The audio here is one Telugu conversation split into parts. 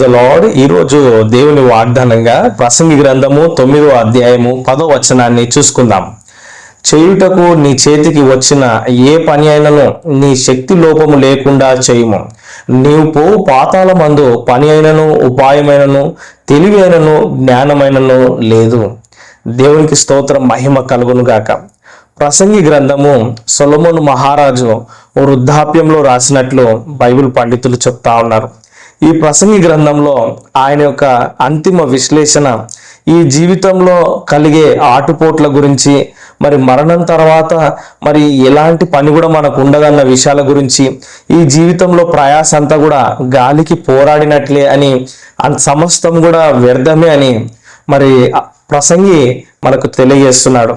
లార్డ్ ఈరోజు దేవుని వాగ్దానంగా ప్రసంగి గ్రంథము తొమ్మిదో అధ్యాయము పదో వచనాన్ని చూసుకుందాం. చేయుటకు నీ చేతికి వచ్చిన ఏ పని అయినను నీ శక్తి లోపము లేకుండా చేయుము. నీవు పో పాతాల మందు పని అయినను ఉపాయమైనను తెలివైనను జ్ఞానమైనను లేదు. దేవునికి స్తోత్రం మహిమ కలుగును గాక. ప్రసంగి గ్రంథము సొలమోను మహారాజు వృద్ధాప్యంలో రాసినట్లు బైబిల్ పండితులు చెప్తా ఉన్నారు. ఈ ప్రసంగి గ్రంథంలో ఆయన యొక్క అంతిమ విశ్లేషణ ఈ జీవితంలో కలిగే ఆటుపోట్ల గురించి మరి మరణం తర్వాత మరి ఎలాంటి పని కూడా మనకు ఉండదన్న విషయాల గురించి ఈ జీవితంలో ప్రయాస అంతా కూడా గాలికి పోరాడినట్లే అని అంత సమస్తం కూడా వ్యర్థమే అని మరి ప్రసంగి మనకు తెలియజేస్తున్నాడు.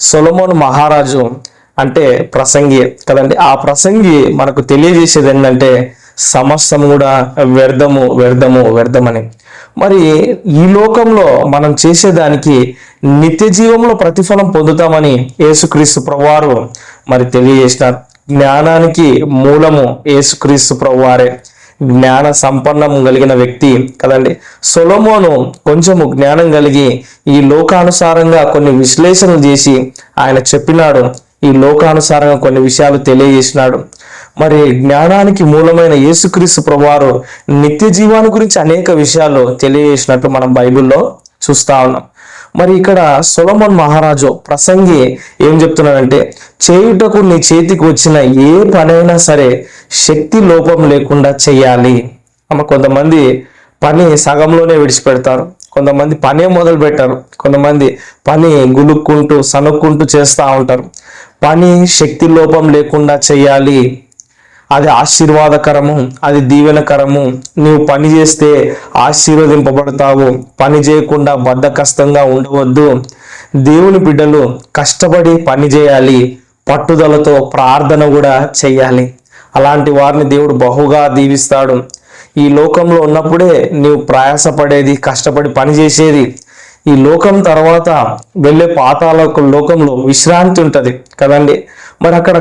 సొలమోన్ మహారాజు అంటే ప్రసంగి కదండి ఆ ప్రసంగి మనకు తెలియజేసేది ఏంటంటే సమస్తం కూడా వ్యర్థము వ్యర్థము వ్యర్థమని. మరి ఈ లోకంలో మనం చేసేదానికి నిత్య జీవంలో ప్రతిఫలం పొందుతామని యేసుక్రీస్తు ప్రభువారు మరి తెలియజేసినారు. జ్ఞానానికి మూలము యేసుక్రీస్తు ప్రభువారే. జ్ఞాన సంపన్నం కలిగిన వ్యక్తి కదండి. సొలమోను కొంచెము జ్ఞానం కలిగి ఈ లోకానుసారంగా కొన్ని విశ్లేషణలు చేసి ఆయన చెప్పినాడు. ఈ లోకానుసారంగా కొన్ని విషయాలు తెలియజేసినాడు. మరి జ్ఞానానికి మూలమైన యేసుక్రీస్తు ప్రభువారు నిత్య జీవాన్ని గురించి అనేక విషయాలు తెలియజేసినట్టు మనం బైబిల్లో చూస్తా ఉన్నాం. మరి ఇక్కడ సొలమన్ మహారాజు ప్రసంగి ఏం చెప్తున్నాడంటే చేయుటకు నీ చేతికి వచ్చిన ఏ పనైనా సరే శక్తి లోపం లేకుండా చేయాలి. అమ్మ కొంతమంది పని సగంలోనే విడిచిపెడతారు. కొంతమంది పనే మొదలు పెట్టారు కొంతమంది పని గులుక్కుంటూ సనుక్కుంటూ చేస్తూ ఉంటారు. పని శక్తి లోపం లేకుండా చేయాలి. అది ఆశీర్వాదకరము అది దీవెనకరము. నువ్వు పని చేస్తే ఆశీర్వదింపబడతావు. పని చేయకుండా బద్ధకష్టంగా ఉండవద్దు. దేవుని బిడ్డలు కష్టపడి పని చేయాలి. పట్టుదలతో ప్రార్థన కూడా చేయాలి. అలాంటి వారిని దేవుడు బహుగా దీవిస్తాడు. ఈ లోకంలో ఉన్నప్పుడే నీవు ప్రయాసపడేది కష్టపడి పని చేసేది ఈ లోకం తర్వాత వెళ్ళే పాతాల లోకంలో విశ్రాంతి ఉంటుంది కదండి. మరి అక్కడ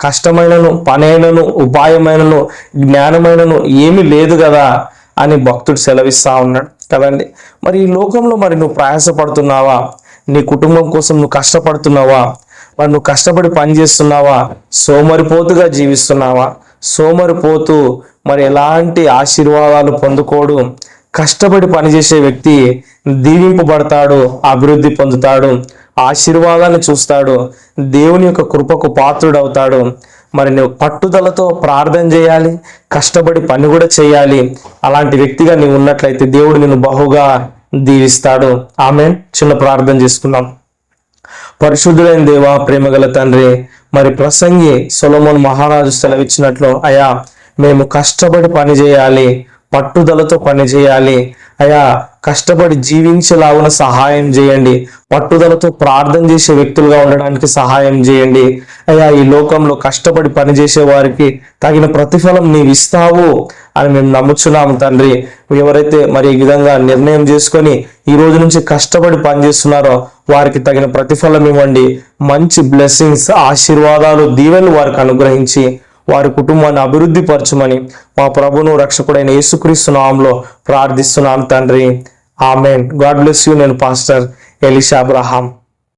కష్టమైనను పనైనను ఉపాయమైనను జ్ఞానమైనను ఏమీ లేదు కదా అని భక్తుడు సెలవిస్తా ఉన్నాడు కదండి. మరి ఈ లోకంలో మరి నువ్వు ప్రయాసపడుతున్నావా? నీ కుటుంబం కోసం నువ్వు కష్టపడుతున్నావా? మరి నువ్వు కష్టపడి పని చేస్తున్నావా? సోమరిపోతుగా జీవిస్తున్నావా? సోమరిపోతూ మరి ఎలాంటి ఆశీర్వాదాలు పొందుకోడు? కష్టపడి పనిచేసే వ్యక్తి దీవింపబడతాడు అభివృద్ధి పొందుతాడు ఆశీర్వాదాన్ని చూస్తాడు దేవుని యొక్క కృపకు పాత్రుడవుతాడు. మరి నువ్వు పట్టుదలతో ప్రార్థన చేయాలి కష్టపడి పని కూడా చేయాలి. అలాంటి వ్యక్తిగా నీవు ఉన్నట్లయితే దేవుడు నిన్ను బహుగా దీవిస్తాడు. ఆమె చిన్న ప్రార్థన చేసుకున్నాం పరిశుద్ధులైన దేవా ప్రేమగల తండ్రి మరి ప్రసంగి సొలమోన్ మహారాజు సెలవిచ్చినట్లు అయా మేము కష్టపడి పని చేయాలి పట్టుదలతో పని చేయాలి అయా కష్టపడి జీవించేలాగున సహాయం చేయండి. పట్టుదలతో ప్రార్థన చేసే వ్యక్తులుగా ఉండడానికి సహాయం చేయండి. అయ్యా ఈ లోకంలో కష్టపడి పనిచేసే వారికి తగిన ప్రతిఫలం నీవు ఇస్తావు అని మేము నమ్ముచున్నాము తండ్రి. ఎవరైతే మరి ఈ విధంగా నిర్ణయం చేసుకొని ఈ రోజు నుంచి కష్టపడి పనిచేస్తున్నారో వారికి తగిన ప్రతిఫలం ఇవ్వండి. మంచి బ్లెస్సింగ్స్ ఆశీర్వాదాలు దీవెనలు వారికి అనుగ్రహించి వారి కుటుంబాన్ని అభివృద్ధి పరచమని మా ప్రభును రక్షకుడైన యేసుక్రీస్తు నామంలో ప్రార్థిస్తున్నాను తండ్రి. ఆమెన్. God bless you. నేను పాస్టర్ ఎలిషా అబ్రహాం.